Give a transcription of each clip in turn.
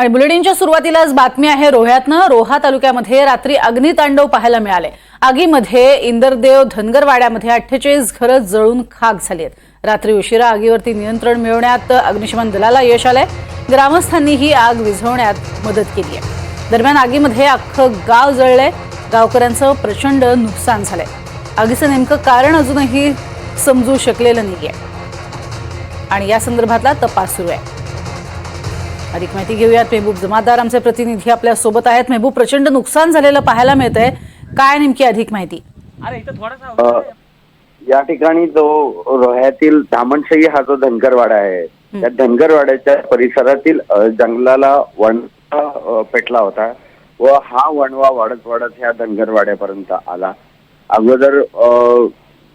आणि बुलेटिनच्या सुरुवातीलाच बातमी आहे रोह्यातनं. रोहा तालुक्यामध्ये रात्री अग्नितांडव पाहायला मिळाले. आगीमध्ये इंदरदेव धनगरवाड्यामध्ये अठ्ठेचाळीस घरं जळून खाक झाली आहेत. रात्री उशिरा आगीवरती नियंत्रण मिळवण्यात अग्निशमन दलाला यश आलंय. ग्रामस्थांनी ही आग विझवण्यात मदत केली आहे. दरम्यान आगीमध्ये अख्खं गाव जळलंय. गावकऱ्यांचं प्रचंड नुकसान झालंय. आगीचं नेमकं कारण अजूनही समजू शकलेलं नाही आहे आणि या संदर्भातला तपास सुरू आहे. अधिक माहिती घेऊयात. मेहबूब जमादार आमचे प्रतिनिधी आपल्यासोबत आहेत. मेहबूब प्रचंड नुकसान झालेलं पाहायला मिळतंय. काय नेमकी अधिक माहिती? अरे इथं थोडासा अ, या ठिकाणी जो रोह्यातील धामणशाही हा जो धनगरवाडा आहे त्या धनगरवाड्याच्या परिसरातील जंगलाला वणवा पेटला होता व हा वणवा वाढत वाढत ह्या धनगरवाड्यापर्यंत आला. अगोदर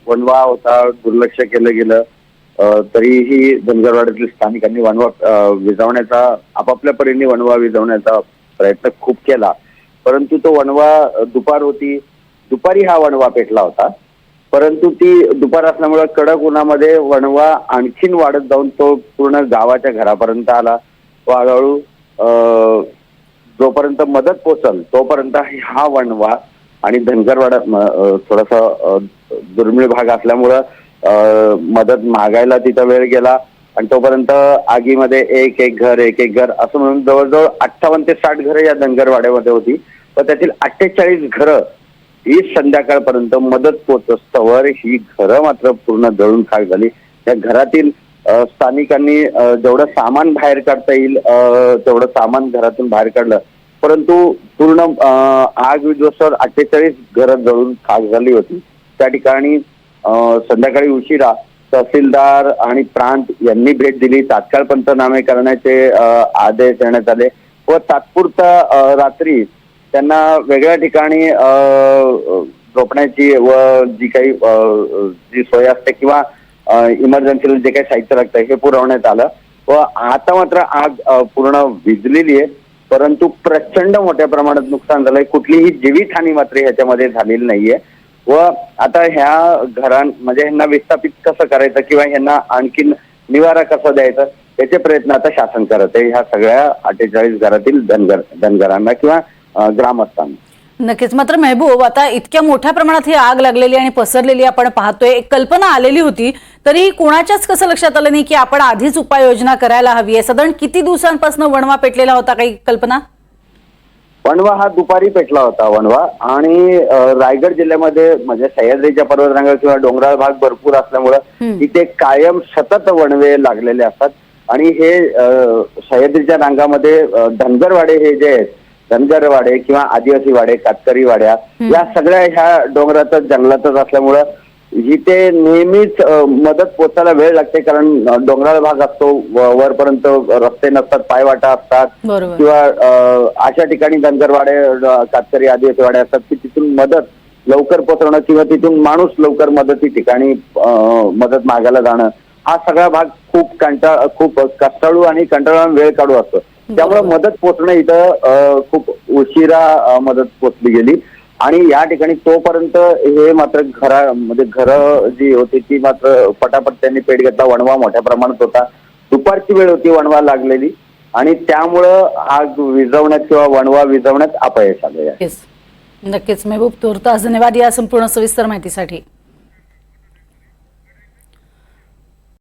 वणवा होता दुर्लक्ष केलं गेलं. तरीही धनगरवाड्यातील स्थानिकांनी वणवा विजवण्याचा विझवण्याचा आपापल्या परीने वणवा विझवण्याचा प्रयत्न खूप केला. परंतु तो वणवा दुपार होती दुपारी हा वणवा पेटला होता. परंतु ती दुपार असल्यामुळे कडक उन्हामध्ये वणवा आणखीन वाढत जाऊन तो पूर्ण गावाच्या घरापर्यंत आला. व हळूहळू जोपर्यंत मदत पोचल तोपर्यंत हा वणवा आणि धनगरवाडा थोडासा दुर्मिळ भाग असल्यामुळं मदत मागायला तिथं वेळ गेला आणि तोपर्यंत आगीमध्ये एक एक घर एक एक घर असं म्हणून जवळजवळ अठ्ठावन्न ते साठ घरं या धनगरवाड्यामध्ये होती. पण त्यातील अठ्ठेचाळीस घरं ही संध्याकाळपर्यंत मदत पोचस्तवर ही घरं मात्र पूर्ण जळून खाक झाली. त्या घरातील स्थानिकांनी जेवढं सामान बाहेर काढता येईल तेवढं सामान घरातून बाहेर काढलं. परंतु पूर्ण आग विध्वस्तावर अठ्ठेचाळीस घरं जळून खाक झाली होती. त्या ठिकाणी संध्याकाळी उशिरा तहसीलदार आणि प्रांत यांनी भेट दिली. तात्काळ पंचनामे करण्याचे आदेश देण्यात आले व तात्पुरता रात्री त्यांना वेगळ्या ठिकाणी झोपण्याची व जी काही जी सोय असते किंवा इमर्जन्सीला जे काही साहित्य लागतं हे पुरवण्यात आलं. व आता मात्र आग पूर्ण विजलेली आहे. परंतु प्रचंड मोठ्या प्रमाणात नुकसान झालंय. कुठलीही जीवितहानी मात्र ह्याच्यामध्ये झालेली नाहीये. व आता ह्या घरां म्हणजे ह्यांना विस्थापित कसं करायचं किंवा ह्यांना आणखीन निवारा कसा द्यायचा याचे प्रयत्न आता शासन करत आहे. ह्या सगळ्या अठ्ठेचाळीस घरातील धनगर धनगरांना किंवा ग्रामस्थांना. नक्कीच. मात्र मेहबूब आता इतक्या मोठ्या प्रमाणात ही आग लागलेली आणि पसरलेली आपण पाहतोय. एक कल्पना आलेली होती तरी कोणाच्याच कसं लक्षात आलं नाही की आपण आधीच उपाययोजना करायला हवी आहे. साधारण किती दिवसांपासून वणवा पेटलेला होता? काही कल्पना? वणवा हा दुपारी पेटला होता वणवा. आणि रायगड जिल्ह्यामध्ये म्हणजे सह्याद्रीच्या पर्वतरांगा किंवा डोंगराळ भाग भरपूर असल्यामुळं. इथे कायम सतत वणवे लागलेले असतात. आणि हे सह्याद्रीच्या रांगामध्ये धनगरवाडे हे जे आहेत धनगरवाडे किंवा आदिवासी वाडे कातकरी वाड्या या सगळ्या ह्या डोंगरातच जंगलातच असल्यामुळं इथे नेहमीच मदत पोचायला वेळ लागते कारण डोंगराळ भाग असतो वरपर्यंत रस्ते नसतात पायवाटा असतात. किंवा अशा ठिकाणी धनगरवाडे कातकरी आदिवासी वाडे असतात की तिथून मदत लवकर पोहोचवणं किंवा तिथून माणूस लवकर मदती ठिकाणी मदत मागायला जाणं हा सगळा भाग खूप कंटाळ खूप कष्टाळू आणि कंटाळून वेळ काढू असतो. त्यामुळे मदत पोचणं इथं खूप उशिरा मदत पोचली गेली. आणि या ठिकाणी तोपर्यंत हे मात्र घरा म्हणजे घरं जी होती ती मात्र पटापट त्यांनी पेट घेतला. वणवा मोठ्या प्रमाणात होता. दुपारची वेळ होती वणवा लागलेली. आणि त्यामुळं आग विझवण्यात किंवा वणवा विझवण्यात अपयश आले नक्कीच नक्कीच. मेहबूब तुर्तास धन्यवाद या संपूर्ण सविस्तर माहितीसाठी.